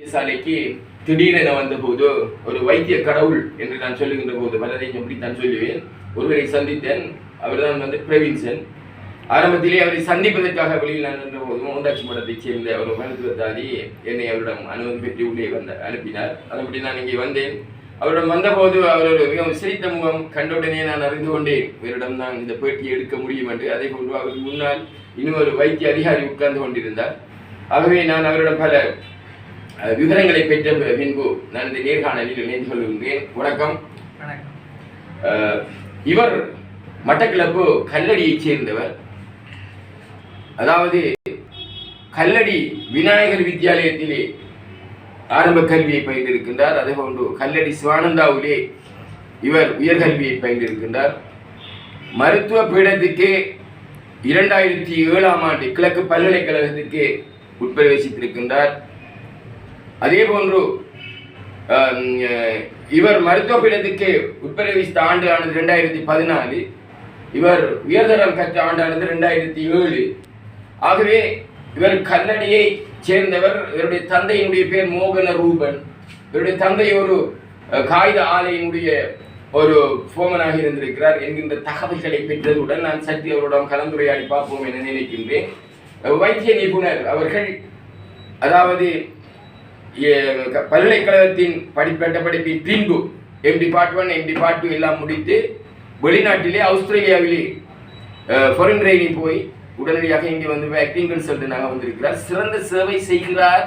சாலைக்கு திடீரென வந்தபோது ஒரு வைத்திய கடவுள் என்று நான் சொல்லுகின்ற போது பலரை எப்படி நான் சொல்லுவேன். ஒருவரை சந்தித்தேன். அவர்தான் வந்து பிரவீன்சன். ஆரம்பத்திலே அவரை சந்திப்பதற்காக வெளியில் நான் நின்ற போது மோந்தாட்சி மடத்தைச் சேர்ந்த ஒரு மருத்துவத்தாதி என்னை அவரிடம் அனுமதி பெற்று உள்ளே வந்த அனுப்பினார். அதன்படி நான் இங்கே வந்தேன். அவரிடம் வந்தபோது அவர் ஒரு மிகவும் சிரித்த முகம் கண்டவுடனே நான் அறிந்து கொண்டேன். இவரிடம் நான் இந்த பேட்டியை எடுக்க முடியும் என்று. அதே போன்று அவருக்கு முன்னால் இன்னும் ஒரு வைத்திய அதிகாரி உட்கார்ந்து கொண்டிருந்தார். ஆகவே நான் அவரிடம் பல விவரங்களை பெற்ற பின்பு நான் இந்த நேர்காணலில் இணைந்து கொள்கின்றேன். வணக்கம். இவர் மட்டக்களப்பு கல்லடியைச் சேர்ந்தவர். அதாவது கல்லடி விநாயகர் வித்தியாலயத்திலே ஆரம்ப கல்வியை பயின்றிருக்கின்றார். அதே போன்று கல்லடி சிவானந்தாவிலே இவர் உயர்கல்வியை பயின்றிருக்கின்றார். மருத்துவ பீடத்துக்கு இரண்டாயிரத்தி ஏழாம் ஆண்டு கிழக்கு பல்கலைக்கழகத்துக்கு உட்பிரவேசித்திருக்கின்றார். அதே போன்று இவர் மருத்துவ பீடத்துக்கு உட்பிரவித்த ஆண்டு ஆனது ரெண்டாயிரத்தி பதினாலு இவர் உயர்தரம் கற்ற ஆண்டானது ரெண்டாயிரத்தி ஏழு. ஆகவே இவர் கல்லடியை சேர்ந்தவர் இவருடைய தந்தையினுடைய பேர் மோகன ரூபன். இவருடைய தந்தை ஒரு காகித ஆலையினுடைய ஒரு ஃபோமனாக இருந்திருக்கிறார் என்கின்ற தகவல்களை பெற்றதுடன் நான் சக்தி அவருடன் கலந்துரையாடி பார்ப்போம் என நினைக்கின்றேன். வைத்திய நிபுணர் அவர்கள் அதாவது பல்கலைக்கழகத்தின் படிப்பட்ட படிப்பின் பின்பு MD part one MD part two எல்லாம் முடித்து வெளிநாட்டிலே ஆஸ்திரேலியாவிலே ஃபாரின் ட்ரைனிங் போய் உடனடியாக இங்கே வந்து ஆக்டிங் கன்சல்டனாக வந்திருக்கிறார். சிறந்த சேவை செய்கிறார்.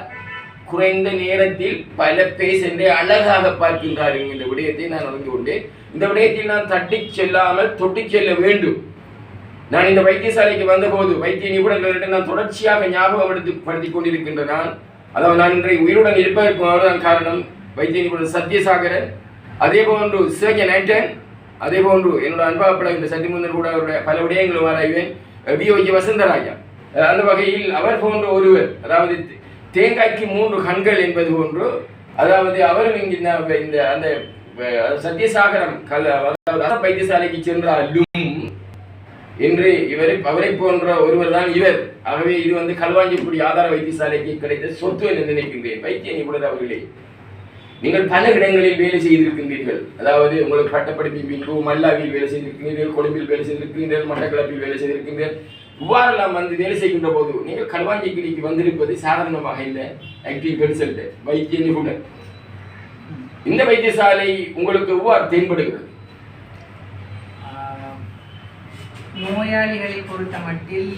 குறைந்த நேரத்தில் பல பேசென்றே அழகாக பார்க்கின்றார் என்கின்ற விடயத்தை நான் அறிந்து கொண்டேன். இந்த விடயத்தில் நான் தட்டி செல்லாமல் தொட்டிச் செல்ல வேண்டும். நான் இந்த வைத்தியசாலைக்கு வந்தபோது வைத்திய நிபுணர்களிடம் நான் தொடர்ச்சியாக ஞாபகம் எடுத்து படுத்திக் கொண்டிருக்கின்ற நான் அதாவது நான் இன்றைக்கு உயிருடன் இருப்பதற்கு தான் காரணம் வைத்திய நிபுணர் சத்யசாகரன். அதே போன்று சேகன் நேட்டன் அதே போன்று என்னோட அன்பாப்பட இந்த சற்று கூட அவருடைய பல விடயங்களும் ஆராய்வேன். பிஓஜி வசந்தராஜா அந்த வகையில் அவர் போன்ற ஒருவர் அதாவது தேங்காய்க்கு மூன்று கண்கள் என்பது போன்று அதாவது அவரும் இங்கு இந்த அந்த சத்தியசாகரம் சத்யசாகரம் கல அதாவது வைத்தியசாலைக்கு சென்றாலும் என்று இவரை அவரை போன்ற ஒருவர் தான் இவர். ஆகவே இது வந்து கல்வாஞ்சிக்குடி ஆதார வைத்தியசாலைக்கு கிடைத்த சொத்து என்று நினைக்கின்றேன். வைத்திய நிபுணர் அவர்களே நீங்கள் பல இடங்களில் வேலை செய்திருக்கின்றீர்கள். அதாவது உங்களுக்கு பட்டப்படிப்பின் பின்பு மல்லாவில் வேலை செய்திருக்கிறீர்கள் கொழும்பில் வேலை செய்திருக்கிறீர்கள் மட்டக்களப்பில் வேலை செய்திருக்கிறீர்கள் இவ்வாறெல்லாம் வந்து வேலை செய்கின்ற போது நீங்கள் கல்வாஞ்சிக்குடிக்கு வந்திருப்பது சாதாரணமாக இல்லை. ஆக்டிவ் கன்சல்ட் வைத்திய நிபுணர். இந்த வைத்தியசாலை உங்களுக்கு எவ்வாறு தென்படுகிறது? நோயாளிகளை பொறுத்த மட்டில்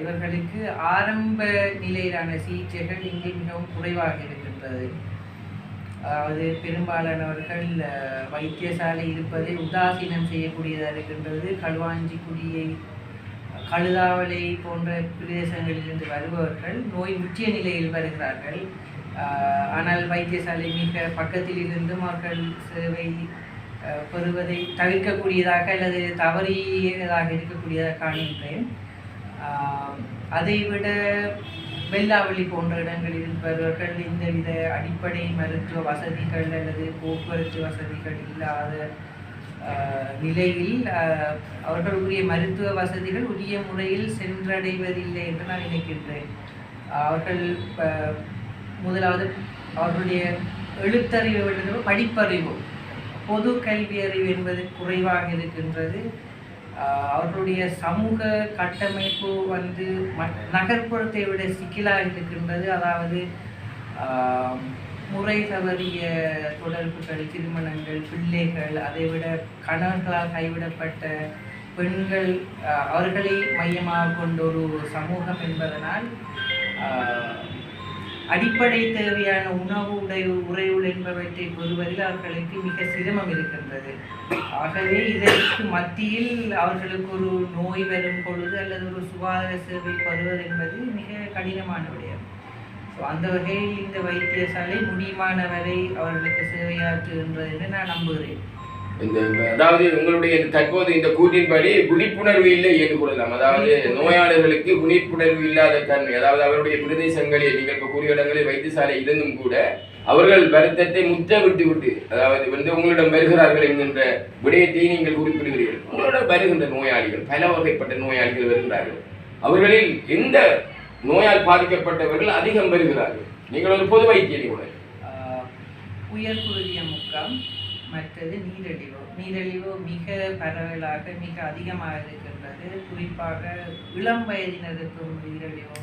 இவர்களுக்கு ஆரம்ப நிலையிலான சிகிச்சைகள் இங்கே மிகவும் குறைவாக இருக்கின்றது. அதாவது பெரும்பாலானவர்கள் வைத்தியசாலை இருப்பதை உதாசீனம் செய்யக்கூடியதாக இருக்கின்றது. களுவாஞ்சிக்குடியை கழுதாவளை போன்ற பிரதேசங்களிலிருந்து வருபவர்கள் நோய் உச்சிய நிலையில் வருகிறார்கள். ஆனால் வைத்தியசாலை மிக பக்கத்தில் இருந்தும் அவர்கள் சேவை பெறுவதை தவிர்க்கக்கூடியதாக அல்லது தவறியதாக இருக்கக்கூடியதாக காண்கின்றேன். அதைவிட வெள்ளாவளி போன்ற இடங்களில் இருப்பவர்கள் இந்தவித அடிப்படை மருத்துவ வசதிகள் அல்லது போக்குவரத்து வசதிகள் இல்லாத நிலையில் அவர்கள் உரிய மருத்துவ வசதிகள் உரிய முறையில் சென்றடைவதில்லை என்று நான் நினைக்கின்றேன். அவர்கள் முதலாவது அவர்களுடைய எழுத்தறிவு படிப்பறிவு. பொது கல்வியறிவு என்பது குறைவாக இருக்கின்றது. அவர்களுடைய சமூக கட்டமைப்பு வந்து ம- நகர்ப்புறத்தை விட சிக்கலாக இருக்கின்றது. அதாவது முறை தவறிய தொடர்புகள் திருமணங்கள் பிள்ளைகள் அதைவிட கணவர்களால் கைவிடப்பட்ட பெண்கள் அவர்களை மையமாக கொண்ட ஒரு சமூகம் என்பதனால் அடிப்படை தேவையான உணவு உடை உறையுள் என்பவற்றை பெறுவதில் அவர்களுக்கு மிக சிரமம் இருக்கின்றது. ஆகவே இதற்கு மத்தியில் அவர்களுக்கு ஒரு நோய் வரும் பொழுது அல்லது ஒரு சுகாதார சேவை பெறுவது என்பது மிக கடினமான விடயம். ஸோ அந்த வகையில் இந்த வைத்தியசாலை முடியுமான வரை அவர்களுக்கு சேவையாற்றுகின்றது என்று நான் நம்புகிறேன். இந்த அதாவது உங்களுடைய தற்போது இந்த கூற்றின்படி விழிப்புணர்வு இல்லை என்று கூறலாம். அதாவது நோயாளர்களுக்கு விழிப்புணர்வு இல்லாத தன்மை அதாவது அவருடைய பிரதேசங்களில் நீங்கள் இப்போ கூறிய இடங்களில் வைத்தியசாலை இருந்தும் கூட அவர்கள் வருத்தத்தை முற்ற விட்டு விட்டு அதாவது வந்து உங்களிடம் வருகிறார்கள் என்கின்ற விடயத்தை நீங்கள் குறிப்பிடுகிறீர்கள். உங்களிடம் வருகின்ற நோயாளிகள் பல வகைப்பட்ட நோயாளிகள் வருகிறார்கள். அவர்களில் எந்த நோயால் பாதிக்கப்பட்டவர்கள் அதிகம் வருகிறார்கள்? நீங்கள் ஒரு பொது வைத்திய நிபுணர் ஆஹ் உயர் குருதிய முக்கம் மற்றது நீரிழிவு. நீரிழிவு மிக பரவலாக மிக அதிகமாக இருக்கின்றது. குறிப்பாக இளம் வயதினருக்கும் நீரிழிவு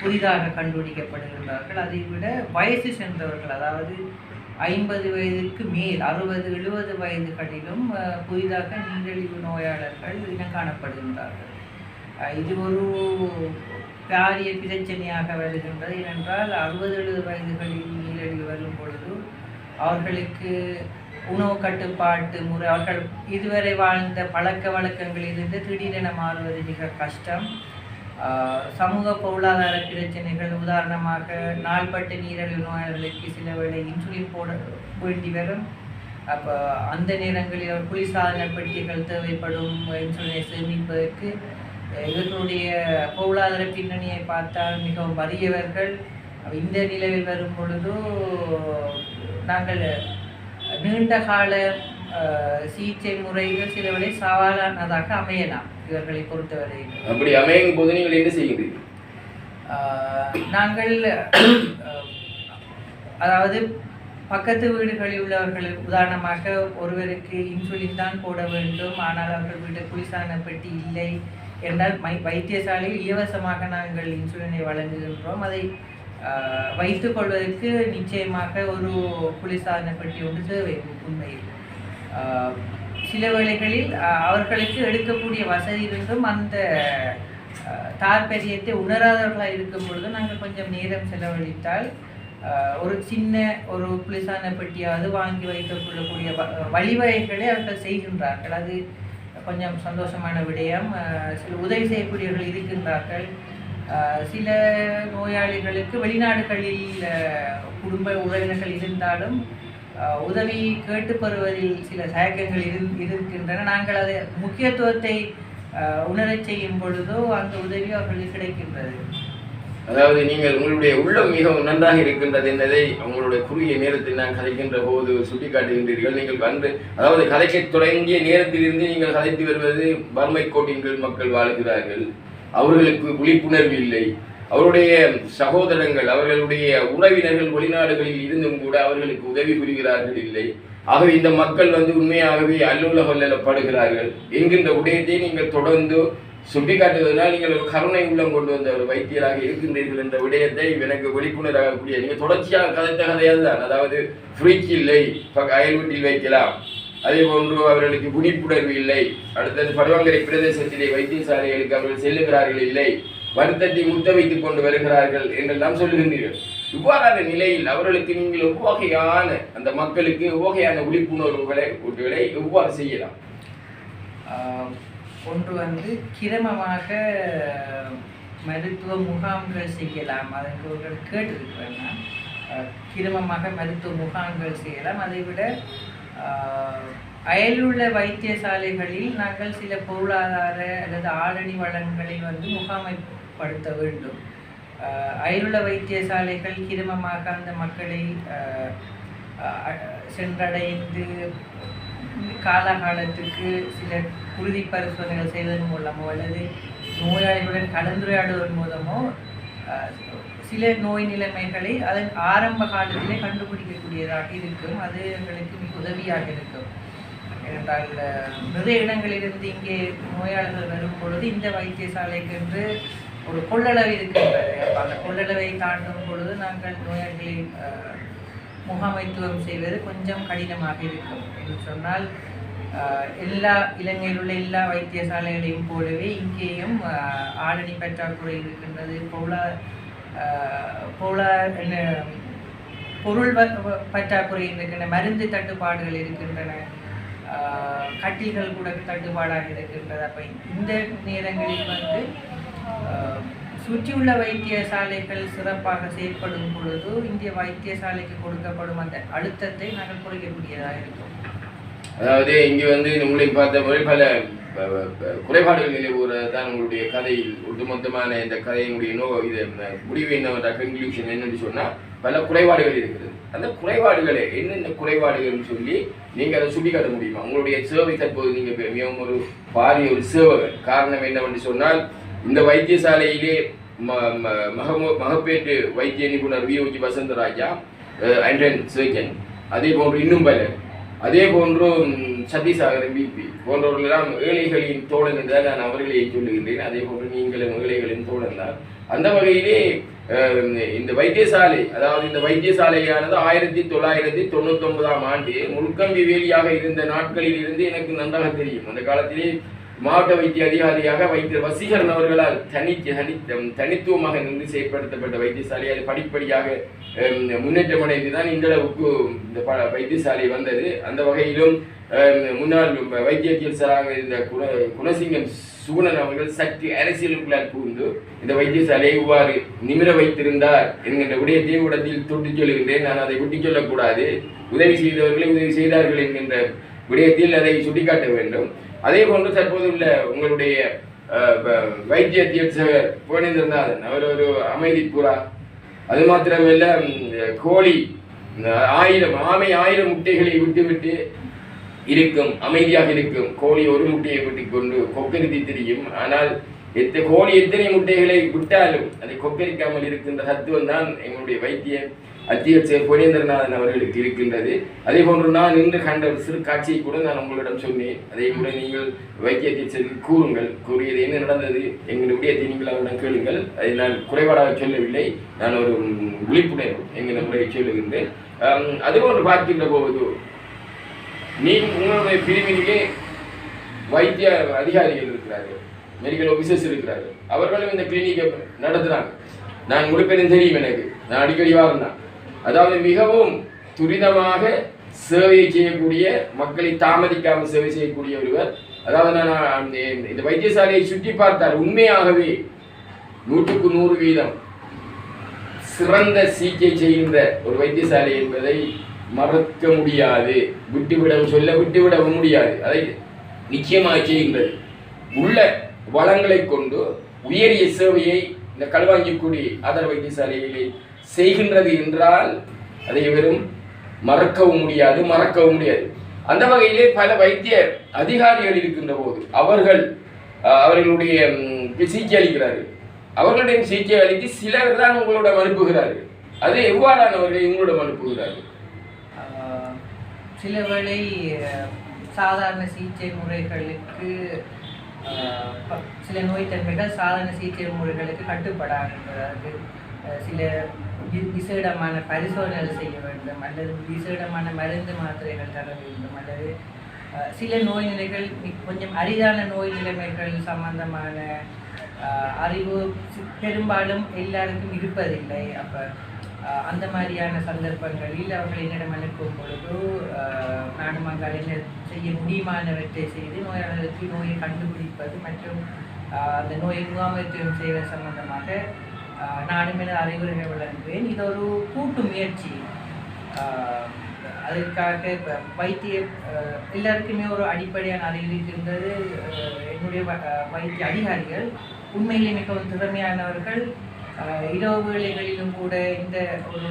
புதிதாக கண்டுபிடிக்கப்படுகின்றார்கள். அதை விட வயசு சென்றவர்கள் அதாவது ஐம்பது வயதுக்கு மேல் அறுபது எழுபது வயதுகளிலும் புதிதாக நீரிழிவு நோயாளர்கள் இனம் காணப்படுகின்றார்கள். இது ஒரு பாரிய பிரச்சனையாக வருகின்றது. ஏனென்றால் அறுபது எழுபது வயதுகளில் நீரிழிவு வரும் பொழுது அவர்களுக்கு உணவு கட்டுப்பாட்டு முறை அவர்கள் இதுவரை வாழ்ந்த பழக்க வழக்கங்களிலிருந்து திடீரென மாறுவது மிக கஷ்டம். சமூக பொருளாதார பிரச்சனைகள் உதாரணமாக நாள்பட்ட நீரிழிவு நோயாளர்களுக்கு சில வேளை இன்சுலின் போட வேண்டி வரும். அப்போ அந்த நேரங்களில் குளிர்சாதன பெட்டிகள் தேவைப்படும் இன்சுலினை சேமிப்பதற்கு இவர்களுடைய பொருளாதார பின்னணியை பார்த்தால் மிகவும் வறியவர்கள். இந்த நிலையில் வரும் பொழுது நாங்கள் நீண்ட கால அஹ், சிகிச்சை முறைகள் சில வேளை சவாலானதாக அமையலாம் இவர்களை பொறுத்தவரையில் அப்படி அமையும் போது நீங்கள் என்ன செய்கிறீர்கள்? நாங்கள் அதாவது பக்கத்து வீடுகளில் உள்ளவர்கள் உதாரணமாக ஒருவருக்கு இன்சுலின் தான் போட வேண்டும் ஆனால் அவர்கள் வீட்டு குளிர்சாதன பெட்டி இல்லை என்றால் மை வைத்தியசாலையில் இலவசமாக நாங்கள் இன்சுலினை வழங்குகின்றோம். அதை வைத்துக்கொள்வதற்கு வைத்துக் கொள்வதற்கு நிச்சயமாக ஒரு குளிர்சாதன பெட்டி ஒன்று தேவை உண்மையில். ஆஹ், சில வேளைகளில் அவர்களுக்கு எடுக்கக்கூடிய வசதி இருந்தும் அந்த ஆஹ், தாற்பயத்தை உணராதவர்களாக இருக்கும் பொழுது நாங்கள் கொஞ்சம் நேரம் செலவழித்தால் ஒரு சின்ன ஒரு குளிர்சாதன பெட்டியாவது வாங்கி வைத்துக் கொள்ளக்கூடிய வழிவகைகளை அவர்கள் செய்கின்றார்கள். அது கொஞ்சம் சந்தோஷமான விடயம். சில உதவி செய்யக்கூடியவர்கள் இருக்கின்றார்கள். சில நோயாளிகளுக்கு வெளிநாடுகளில் குடும்ப உறவினர்கள் இருந்தாலும் உதவி கேட்டு பெறுவதில் சில தயக்கங்கள் இரு இருக்கின்றன. நாங்கள் அதை முக்கியத்துவத்தை உணரச் செய்யும் பொழுதோ அந்த உதவி அவர்களுக்கு கிடைக்கின்றது. அதாவது நீங்கள் உங்களுடைய உள்ளம் மிகவும் நன்றாக இருக்கின்றது என்பதை உங்களுடைய குறுகிய நேரத்தில் நான் கதைக்கின்ற போது சுட்டிக்காட்டுகின்றீர்கள். நீங்கள் வந்து அதாவது கதைக்க தொடங்கிய நேரத்திலிருந்து நீங்கள் கதைத்து வருவது வறுமை கோட்டின் கீழ் மக்கள் வாழ்கிறார்கள். அவர்களுக்கு விழிப்புணர்வு இல்லை. அவருடைய சகோதரங்கள் அவர்களுடைய உறவினர்கள் வெளிநாடுகளில் இருந்தும் கூட அவர்களுக்கு உதவி புரிகிறார்கள் இல்லை. ஆகவே இந்த மக்கள் வந்து உண்மையாகவே அல்லுல கொல்லப்படுகிறார்கள் என்கின்ற உடையத்தை நீங்கள் தொடர்ந்து சுட்டிக்காட்டுவதனால் நீங்கள் ஒரு கருணை உள்ளம் கொண்டு வந்த ஒரு வைத்தியராக இருக்கின்றீர்கள் என்ற விடயத்தை எனக்கு விழிப்புணராகக்கூடிய நீங்கள் தொடர்ச்சியாக கதைத்த கதையால் தான் அதாவது ஃப்ரிட்ஜ் இல்லை பக்க- அயல் வீட்டில் வைக்கலாம். அதே போன்று அவர்களுக்கு விழிப்புணர்வு இல்லை. அடுத்தது பருவங்கரை பிரதேசத்திலே வைத்தியசாலைகளுக்கு அவர்கள் செல்லுகிறார்கள் இல்லை. வருத்தத்தை முத்த வைத்துக் கொண்டு வருகிறார்கள் என்றெல்லாம் சொல்லுகின்றீர்கள். இவ்வாறான நிலையில் அவர்களுக்கு நீங்கள் எவ்வகையான அந்த மக்களுக்கு எவ்வகையான விழிப்புணர்வுகளை கூட்டுகளை எவ்வாறு செய்யலாம்? ஆஹ் ஒன்று வந்து கிரமமாக மருத்துவ முகாம்கள் செய்யலாம். அதற்கு ஒரு கேட்டிருக்கிறேன் கிரமமாக மருத்துவ முகாம்கள் செய்யலாம். அதை விட அயலுள்ள வைத்தியசாலைகளில் நாங்கள் சில பொருளாதார அல்லது ஆளணி வளங்களை வந்து முகாமைப்படுத்த வேண்டும். அயலுள்ள வைத்தியசாலைகள் கிரமமாக அந்த மக்களை சென்றடைந்து காலகாலத்துக்கு சில உறுதி பரிசோதனைகள் செய்வதன் மூலமோ அல்லது நோயாளிகளுடன் கலந்துரையாடுவதன் மூலமோ சில நோய் நிலைமைகளை அதன் ஆரம்ப காலத்திலே கண்டுபிடிக்கக்கூடியதாக இருக்கும். அது எங்களுக்கு மிக உதவியாக இருக்கும். என்றால் ஆஹ், நிறைய இடங்களிலிருந்து இங்கே நோயாளர்கள் வரும் பொழுது இந்த வைத்தியசாலைக்கு என்று ஒரு கொள்ளளவு இருக்கின்றது. அந்த கொள்ளளவை தாண்டும் பொழுது நாங்கள் நோயாளிகளை முகாமைத்துவம் செய்வது கொஞ்சம் கடினமாக இருக்கும். என்று சொன்னால் ஆஹ், எல்லா இலங்கையில் உள்ள எல்லா வைத்தியசாலைகளையும் போலவே இங்கேயும் ஆளணி பற்றாக்குறை இருக்கின்றது பொருளாதார போல என்ன பொருள் வ- பற்றாக்குறை இருக்கின்றன மருந்து தட்டுப்பாடுகள் இருக்கின்றன கட்டில்கள் கூட தட்டுப்பாடாக இருக்கின்றது. அப்போ இந்த நேரங்களில் வந்து சுற்றியுள்ள வைத்தியசாலைகள் சிறப்பாக செயற்படும் பொழுது இந்திய வைத்தியசாலைக்கு கொடுக்கப்படும் அந்த அழுத்தத்தை நாங்கள் குறைக்கக்கூடியதாக இருக்கும். அதாவது இங்கே வந்து உங்களை பார்த்தபடி பல ப- ப- ப- குறைபாடுகள் நிலவுவதுதான் உங்களுடைய கதையில் ஒட்டுமொத்தமான இந்த கதையினுடைய நோ இது முடிவு என்னவென்ற கன்க்ளூஷன் என்னன்னு சொன்னால் பல குறைபாடுகள் இருக்கிறது அந்த குறைபாடுகளே என்னென்ன குறைபாடுகள்னு சொல்லி நீங்கள் அதை சுட்டிக்காட்ட முடியுமா? உங்களுடைய சேவை தற்போது நீங்கள் மிகவும் ஒரு பாரிய ஒரு சேவகர் காரணம் என்னவென்று சொன்னால் இந்த வைத்தியசாலையிலே ம- ம- மகமு மகப்பேற்று வைத்திய நிபுணர் விஓஜி வசந்தராஜா அண்ட் சர்ஜன் அதே போன்று இன்னும் பலர். அதே போன்று ம், சதீசாகர் பிபி போன்றவர்களெல்லாம் ஏழைகளின் தோழன் என்றால் நான் அவர்களை சொல்லுகின்றேன். அதே போன்று நீங்களும் ஏழைகளின் தோழன் தான். அந்த வகையிலே இந்த வைத்தியசாலை அதாவது இந்த வைத்தியசாலையானது ஆயிரத்தி தொள்ளாயிரத்தி தொண்ணூத்தி ஒன்பதாம் ஆண்டு முழுக்கம்பி வேலியாக இருந்த நாட்களில் இருந்து எனக்கு நன்றாக தெரியும். அந்த காலத்திலே மாவட்ட வைத்திய அதிகாரியாக வைத்திய வசீகரன் அவர்களால் தனி தனி தனித்துவமாக நின்று செயற்படுத்தப்பட்ட வைத்தியசாலை அது படிப்படியாக முன்னேற்றம் அடைந்து தான் இந்த அளவுக்கு இந்த ப- வைத்தியசாலை வந்தது. அந்த வகையிலும் முன்னாள் வைத்திய சிகிச்சராக இருந்த குண குணசிங்கம் சுகுணன் அவர்கள் சற்று அரசியலுக்குள்ளால் புகுந்து இந்த வைத்தியசாலையை இவ்வாறு நிமிர வைத்திருந்தார் என்கின்ற உடைய இடத்தில் தொட்டுச் சொல்கின்றேன் நான் அதை விட்டுச் சொல்லக்கூடாது. உதவி செய்தவர்களை உதவி செய்தார்கள் என்கின்ற விடயத்தில் அதை சுட்டிக்காட்ட வேண்டும். அதே போன்று தற்போது உள்ள உங்களுடைய வைத்திய தீட்சகர் புவனேந்திரநாதன் அவர் ஒரு அமைதி புறா அது மாத்திரமல்ல கோழி அஹ், ஆயிரம் ஆமை ஆயிரம் முட்டைகளை விட்டுவிட்டு இருக்கும் அமைதியாக இருக்கும் கோழி ஒரு முட்டையை விட்டுக் கொண்டு கொக்கரித்து தெரியும். ஆனால் எத்த கோழி எத்தனை முட்டைகளை விட்டாலும் அதை கொக்கரிக்காமல் இருக்கின்ற தத்துவம் தான் எங்களுடைய வைத்திய அத்தியட்சர் புரேந்திரநாதன் அவர்களுக்கு இருக்கின்றது. அதே போன்று நான் இன்று கண்ட ஒரு சிறு காட்சியை கூட நான் உங்களிடம் சொன்னேன். அதை கூட நீங்கள் வைத்திய சென்று கூறுங்கள். கூறியது என்ன நடந்தது? எங்களுடைய விடயத்தை நீங்கள் அவரிடம் கேளுங்கள். அதை நான் குறைபாடாக சொல்லவில்லை. நான் ஒரு விழிப்புணர்வு என்கிற முறையை சொல்லுகின்றேன். அதுபோன்று பார்க்கின்ற போது நீ உங்களுடைய பிரிவினிலே வைத்திய அதிகாரிகள் இருக்கிறார்கள். மெடிக்கல் ஆஃபீஸர்ஸ் இருக்கிறார்கள். அவர்களும் இந்த கிளினிக்கை நடத்துகிறாங்க நான் முழுப்பெரும் தெரியும் எனக்கு. நான் அடிக்கடி வாங்கினேன் அதாவது மிகவும் துரிதமாக சேவை செய்யக்கூடிய மக்களை தாமதிக்காமல் சேவை செய்யக்கூடிய ஒருவர். அதாவது நான் இந்த வைத்தியசாலையை சுற்றி பார்த்தால் உண்மையாகவே நூற்றுக்கு நூறு வீதம் சிறந்த சிகிச்சை செய்கின்ற ஒரு வைத்தியசாலை என்பதை மறக்க முடியாது. விட்டுவிடவும் சொல்ல விட்டுவிடவும் முடியாது. அதை நிச்சயமாக செய்கின்றது. உள்ள வளங்களை கொண்டு உயரிய சேவையை இந்த களுவாஞ்சிக்குடி ஆதார வைத்தியசாலையிலே செய்கின்றது என்றால் அதை வெறும் மறக்கவும் முடியாது மறக்கவும் முடியாது. அந்த வகையிலே பல வைத்திய அதிகாரிகள் இருக்கின்ற போது அவர்கள் அவர்களுடைய சிகிச்சை அளிக்கிறார்கள். அவர்களுடைய சிகிச்சை அளித்து சிலர் தான் உங்களிடம் அனுப்புகிறார்கள். அது எவ்வாறானவர்கள் உங்களிடம் அனுப்புகிறார்கள்? சில வேளை சாதாரண சிகிச்சை முறைகளுக்கு சில நோய் தன்மைகள் சாதாரண சிகிச்சை முறைகளுக்கு கட்டுப்படாது சில விசேடமான பரிசோதனைகள் செய்ய வேண்டும் அல்லது விசேடமான மருந்து மாத்திரைகள் தர வேண்டும் அல்லது சில நோய் நிலைகள் கொஞ்சம் அரிதான நோய் நிலைமைகள் சம்பந்தமான அறிவு பெரும்பாலும் எல்லாருக்கும் இருப்பதில்லை. அப்போ அந்த மாதிரியான சந்தர்ப்பங்களில் அவர்கள் என்னிடம் அனுப்பும் பொழுது ஆஹ், நானும் அங்கால் என்ன செய்ய முடியுமானவற்றை செய்து நோயாளர்களுக்கு நோயை கண்டுபிடிப்பது மற்றும் அந்த நோயை முகாமைத்துவம் செய்வது சம்பந்தமாக நானும் எனது அறிவுரைகள் வழங்குவேன் இது ஒரு கூட்டு முயற்சி. அதற்காக இப்போ வைத்திய எல்லாருக்குமே ஒரு அடிப்படையான அறிவு இருக்கின்றது. என்னுடைய வைத்திய அதிகாரிகள் உண்மையிலே மிகவும் திறமையானவர்கள். இரவு வேளைகளிலும் கூட இந்த ஒரு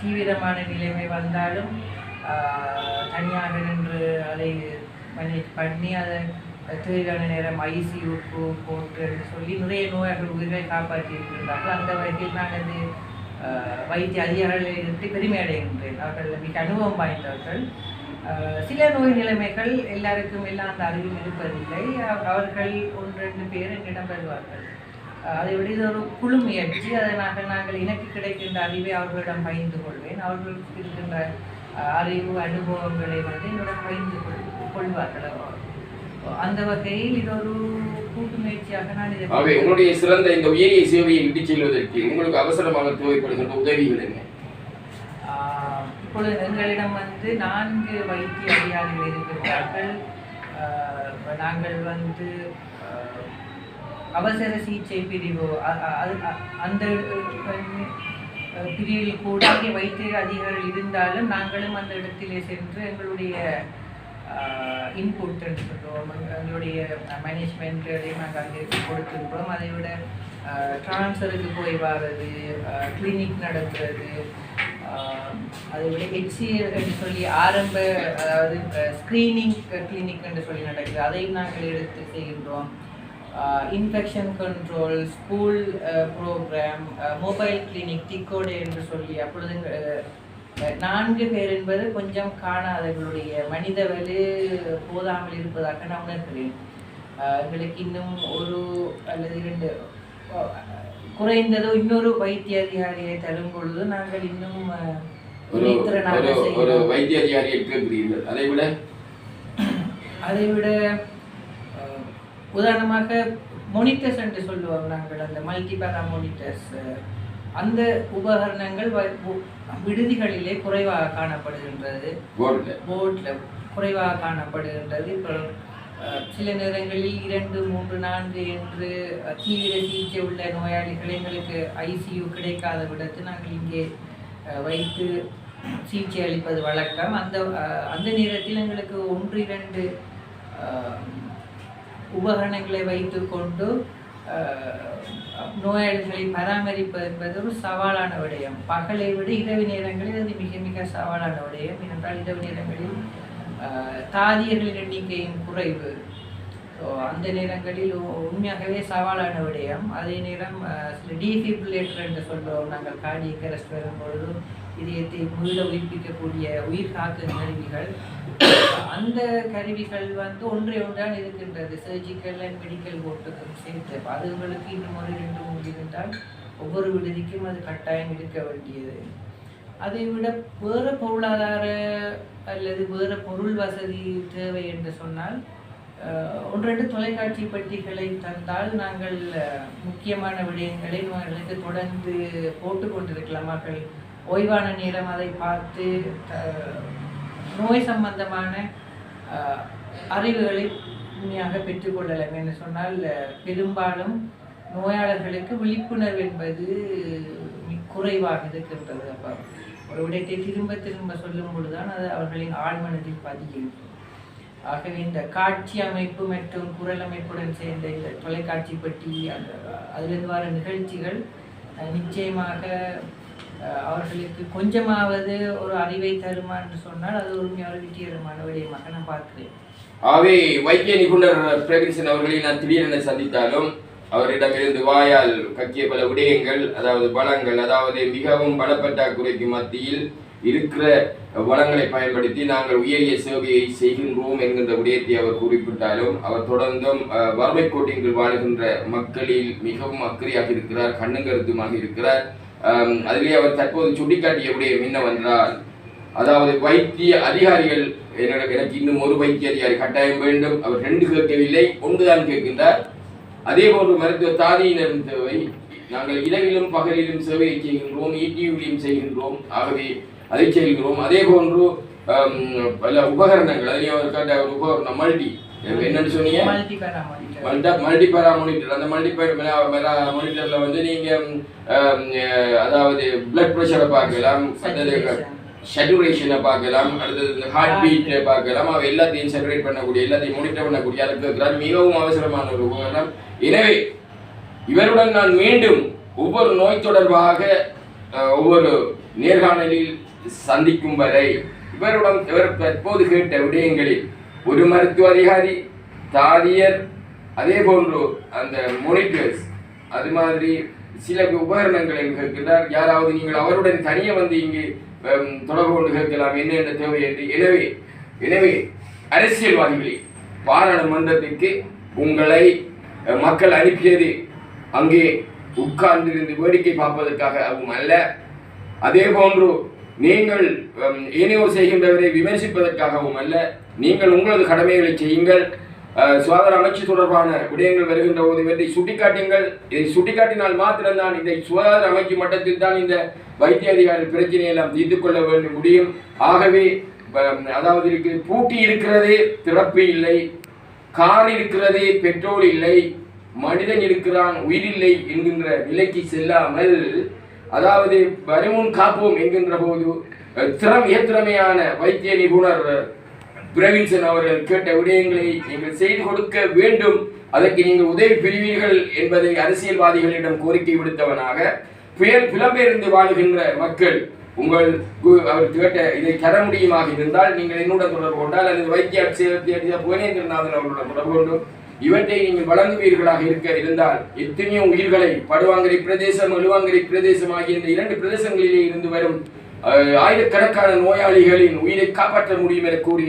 தீவிரமான நிலைமை வந்தாலும் தனியாக நின்று அதை மேனேஜ் பண்ணி அதை தேவையான நேரம் ஐசியூக்கு போட்டு என்று சொல்லி நிறைய நோயாளர்கள் உயிரை காப்பாற்றி இருக்கின்றார்கள் அந்த வகையில் நான் அது வைத்திய அதிகாரிகளை இருந்து பெருமை அடைகின்றேன் அவர்கள் மிக அனுபவம் வாய்ந்தவர்கள். சில நோய் நிலைமைகள் எல்லாருக்கும் எல்லாம் அந்த அறிவும் இருப்பதில்லை. அவர்கள் ஒன்று ரெண்டு பேர் என்னிடம் வருவார்கள். அதை விட இது ஒரு குழு முயற்சி அதை நாங்கள் நாங்கள் எனக்கு கிடைக்கின்ற அறிவை அவர்களிடம் பகிர்ந்து கொள்வேன். அவர்களுக்கு இருக்கின்ற அறிவு அனுபவங்களை வந்து என்னுடன் பகிர்ந்து கொள் கொள்வார்கள் அவர்கள். அந்த வகையில் இது ஒரு கூட்டு முயற்சியாக நான் இதை ஆகவே உங்களுடைய சிறந்த இந்த உயரிய சேவையை இட்டுச் செல்வதற்கு உங்களுக்கு அவசரமாக தேவைப்படுகின்ற உதவிகள் என்ன? இப்பொழுது எங்களிடம் வந்து நான்கு வைத்திய அதிகாரிகள் இருக்கிறார்கள் நாங்கள் வந்து அவசர சிகிச்சை பிரிவு அந்த பிரிவில் கூட வைத்திய அதிகாரிகள் இருந்தாலும் நாங்களும் அந்த இடத்திலே சென்று எங்களுடைய இன்புட் சொல்கிறோம் எங்களுடைய மேனேஜ்மெண்ட்டையும் நாங்கள் அங்கே கொடுத்துருக்கிறோம். அதை விட ட்ரான்ஸ்ஃபருக்கு போய் வர்றது கிளினிக் நடத்துறது அதை விட ஹெச்சிஎல் என்று சொல்லி ஆரம்ப அதாவது ஸ்க்ரீனிங் கிளினிக் என்று சொல்லி நடக்குது. அதையும் நாங்கள் எடுத்து செய்கின்றோம். Infection control school program mobile clinic டிக்கோடு என்று சொல்லி அப்பொழுது நான்கு பேர் என்பது கொஞ்சம் காணாதவர்களுடைய மனித வலு போதாமல் இருப்பதாக நான் உணர்கிறேன். எங்களுக்கு இன்னும் ஒரு அல்லது இரண்டு குறைந்ததோ இன்னொரு வைத்திய அதிகாரியை தரும் பொழுது நாங்கள் இன்னும் ஒரு. வைத்திய அதிகாரியை கேட்கிறீர்கள் அதை விட? அதை விட அஹ், உதாரணமாக மோனிட்டர்ஸ் என்று சொல்லுவோம் நாங்கள் அந்த மல்டிபேரா மோனிட்டர்ஸ். அந்த உபகரணங்கள் விடுதிகளிலே குறைவாக காணப்படுகின்றது. போர்டில் குறைவாக காணப்படுகின்றது. இப்போ சில நேரங்களில் இரண்டு மூன்று நான்கு என்று தீவிர சிகிச்சை உள்ள நோயாளிகள் எங்களுக்கு ஐசியூ கிடைக்காத விடத்து நாங்கள் இங்கே வைத்து சிகிச்சை அளிப்பது வழக்கம். அந்த அந்த நேரத்தில் எங்களுக்கு ஒன்று இரண்டு உபகரணங்களை வைத்துக்கொண்டு அஹ், நோயாளிகளை பராமரிப்பது என்பது ஒரு சவாலான விடயம். பகலை விட இரவு நேரங்களில் அது மிக மிக சவாலான விடயம். ஏனென்றால் இரவு நேரங்களில் தாதியர்களின் எண்ணிக்கையும் குறைவு. ஸோ அந்த நேரங்களில் உ- உண்மையாகவே சவாலான விடயம். அதே நேரம் சில டீஃபிபிலேட்டர் என்று சொல்லுவோம் நாங்கள் கார்டியக் அரெஸ்ட் வரும்பொழுது இதயத்தை மீள உயிர்ப்பிக்கக்கூடிய உயிர் காக்கும் கருவிகள். அந்த கருவிகள் வந்து ஒன்றே ஒன்றால் இருக்கின்றது. சர்ஜிக்கல் அண்ட் மெடிக்கல் போர்ட்டுக்கு சேர்த்து. அதுகளுக்கு இன்னும் ஒரு ரெண்டு மூன்று இருந்தால் ஒவ்வொரு விடுதிக்கும் அது கட்டாயம் இருக்க வேண்டியது. அதை விட வேறு பொருளாதார அல்லது வேறு பொருள் வசதி தேவை என்று சொன்னால் ஒன்றெண்டு தொலைக்காட்சி பெட்டிகளை தந்தால் நாங்கள் முக்கியமான விடயங்களை தொடர்ந்து போட்டு கொண்டிருக்கலாம். மக்கள் ஓய்வான நேரம் அதை பார்த்து நோய் சம்பந்தமான அறிவுகளை உண்மையாக பெற்றுக்கொள்ளலாம் என்று சொன்னால் பெரும்பாலும் நோயாளர்களுக்கு விழிப்புணர்வு என்பது மிக குறைவாக இருக்கின்றது. அப்போ ஒரு விடயத்தை திரும்ப திரும்ப சொல்லும் பொழுதுதான் அது அவர்களின் ஆழ்மனதில் பதியும். ஆகவே இந்த காட்சி அமைப்பு மற்றும் குரல் அமைப்புடன் சேர்ந்த இந்த தொலைக்காட்சி பற்றி அந்த அதிலிருந்து வர நிகழ்ச்சிகள் நிச்சயமாக அவர்களுக்கு கொஞ்சமாவது ஒரு அறிவை தருமா என்று சொன்னால் அது ஒரு ஒரு வெற்றிகரமான விடயமாக நான் பார்க்கிறேன். ஆகவே வைத்திய நிபுணர் பிரகதீசன் அவர்களை நான் திடீரென சந்தித்தாலும் அவரிடமிருந்து வாயால் கக்கிய பல விடயங்கள் அதாவது பலங்கள் அதாவது மிகவும் பலப்பட்டாக்குறைக்கு மத்தியில் இருக்கிற வளங்களை பயன்படுத்தி நாங்கள் உயரிய சேவையை செய்கின்றோம் என்கின்ற விடயத்தை அவர் குறிப்பிட்டாலும் அவர் தொடர்ந்தும் வறுமை கோட்டின் கீழ் வாழுகின்ற மக்களில் மிகவும் அக்கறையாக இருக்கிறார் கண்ணுங்கருத்துமாக இருக்கிறார். அதிலே அவர் தற்போது சுட்டிக்காட்டியபடி என்னவென்றால் அதாவது வைத்திய அதிகாரிகள் எனக்கு இன்னும் ஒரு வைத்திய அதிகாரி கட்டாயம் வேண்டும் அவர் ரெண்டு கேட்கவில்லை ஒன்றுதான் கேட்கின்றார். அதே போன்று மருத்துவ தாதியினரும் தேவை நாங்கள் இரவிலும் பகலிலும் சேவை செய்கின்றோம் ஈடியூலையும் செய்கின்றோம் ஆகவே அதை செய்கிறோம். அதே போன்று பல உபகரணங்கள் அதிலே அவர் கேட்ட ஒரு உபகரணம் மல்டி. என்னன்னு சொன்னீங்க? Multi parameter multi multi para monitor அந்த மல்டி பேரா மானிட்டர்ல வந்து நீங்க ஆம், அஹ், அதாவது பிளட் ப்ரெஷரை பார்க்கலாம் சேச்சுரேஷனை பார்க்கலாம் அடுத்தது இந்த ஹார்ட் பீட்டை பார்க்கலாம். அவ எல்லாத்தையும் செப்பரேட் பண்ணக்கூடிய எல்லாத்தையும் மானிட்டர் பண்ணக்கூடிய அதுக்கு இருக்கிறார். மிகவும் அவசரமான ஒரு உபகரணம். எனவே இவருடன் நான் மீண்டும் ஒவ்வொரு நோய் தொடர்பாக ஒவ்வொரு நேர்காணலில் சந்திக்கும் வரை இவருடன் இவர் தற்போது கேட்ட விடயங்களில் ஒரு மருத்துவ அதிகாரி தாதியர் அதே போன்று அந்த மொனிட்டர்ஸ் அது மாதிரி சில உபகரணங்களை கேட்கின்றார். யாராவது நீங்கள் அவருடன் தனியே வந்து இங்கு தொடர்பு கொண்டு கேட்கலாம். என்ன என்ன தேவை என்று. எனவே எனவே அரசியல்வாதிகளே பாராளுமன்றத்திற்கு உங்களை மக்கள் அனுப்பியது அங்கே உட்கார்ந்திருந்து வேடிக்கை பார்ப்பதற்காகவும் அல்ல. அதே போன்று நீங்கள் ஏனையோ ஏனையோர் செய்கின்றவரை விமர்சிப்பதற்காகவும் அல்ல. நீங்கள் உங்களது கடமைகளை செய்யுங்கள். சுகாதார அமைச்சு தொடர்பான விடயங்கள் வருகின்ற போது இவற்றை சுட்டிக்காட்டுங்கள். இதை சுட்டிக்காட்டினால் மாத்திரம்தான் இந்த சுகாதார அமைச்சு மட்டத்தில் தான் இந்த வைத்திய அதிகாரி பிரச்சனையை எல்லாம் தீர்த்து கொள்ள வேண்டும் முடியும். ஆகவே அதாவது இருக்கு பூட்டி இருக்கிறதே திறப்பு இல்லை கார் இருக்கிறதே பெட்ரோல் இல்லை மனிதன் இருக்கிறான் உயிரில்லை என்கின்ற நிலைக்கு செல்லாமல் அதாவது வருமுன் காப்போம் என்கின்ற போது திறம் ஏத்திறமையான வைத்திய நிபுணர் பிரவீன்சன் அவர்கள் கேட்ட விடயங்களை நீங்கள் செய்து கொடுக்க வேண்டும். அதற்கு நீங்கள் உதவி பெறுவீர்கள் என்பதை அரசியல்வாதிகளிடம் கோரிக்கை விடுத்தவனாக புயல் புலம்பெயர்ந்து வாழுகின்ற மக்கள் உங்கள் அவர் கேட்ட இதை தர முடியுமாக இருந்தால் நீங்கள் என்னுடன் தொடர்பு கொண்டால் அல்லது வைத்திய சேவை புவனேந்திரநாதன் அவர்களுடன் தொடர்பு கொண்டும். இவற்றை நீங்கள் வழங்குவீர்களாக இருக்க இருந்தால் எத்தனையோ உயிர்களை படுவாங்கரை பிரதேசம் எழுவாங்கரை பிரதேசம் ஆகிய இந்த இரண்டு பிரதேசங்களிலே இருந்து வரும் ஆயிரக்கணக்கான நோயாளிகளின் உயிரை காப்பாற்ற முடியும் என கூறி